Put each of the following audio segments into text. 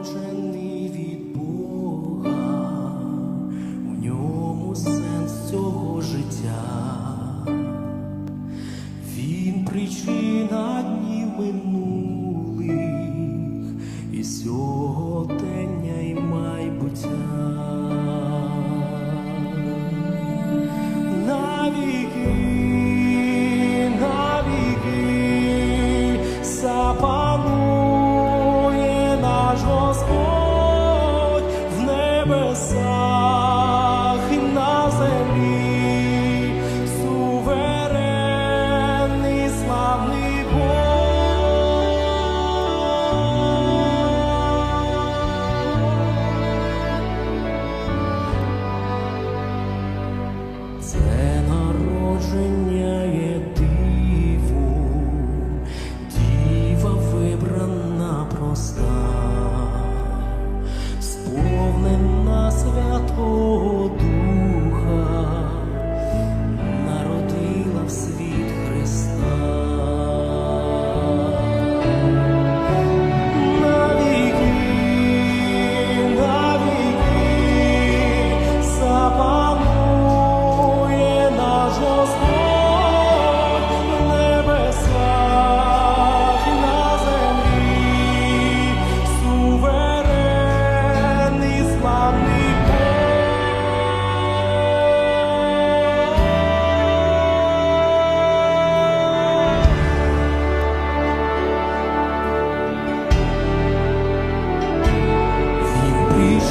народжений від Бога, в ньому сенс цього життя, він причина днів минулих і сьогодення, і майбуття.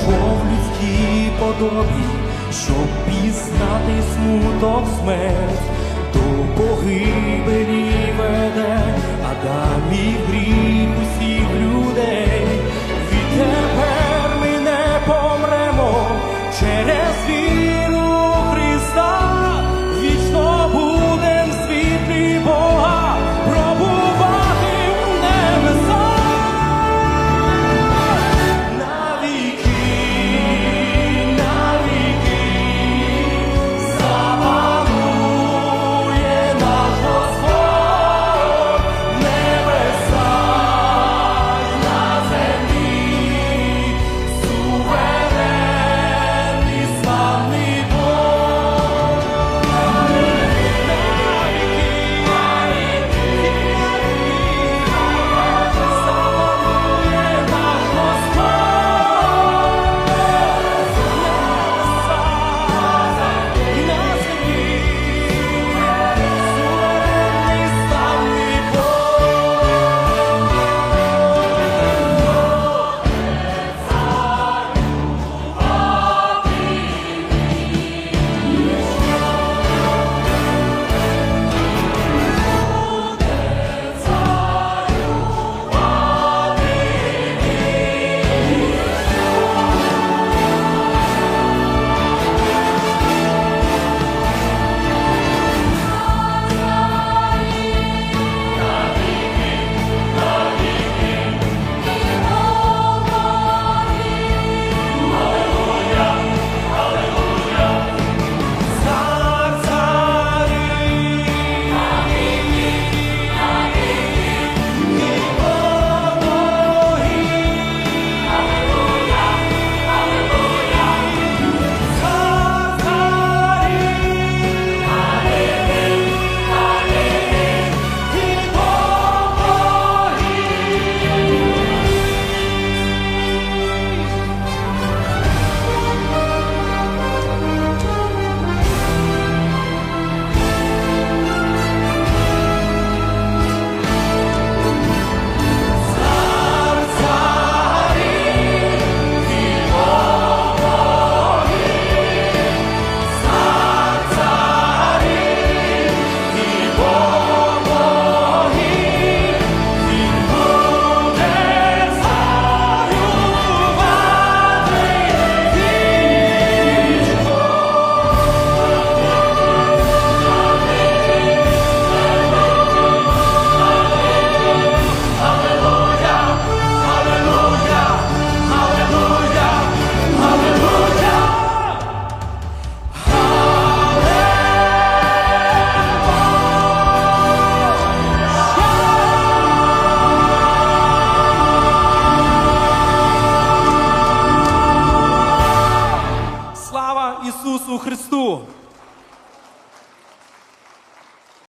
любов людській подобі, щоб пізнати смуток смерть, до погибелі веде, Адам і гріх.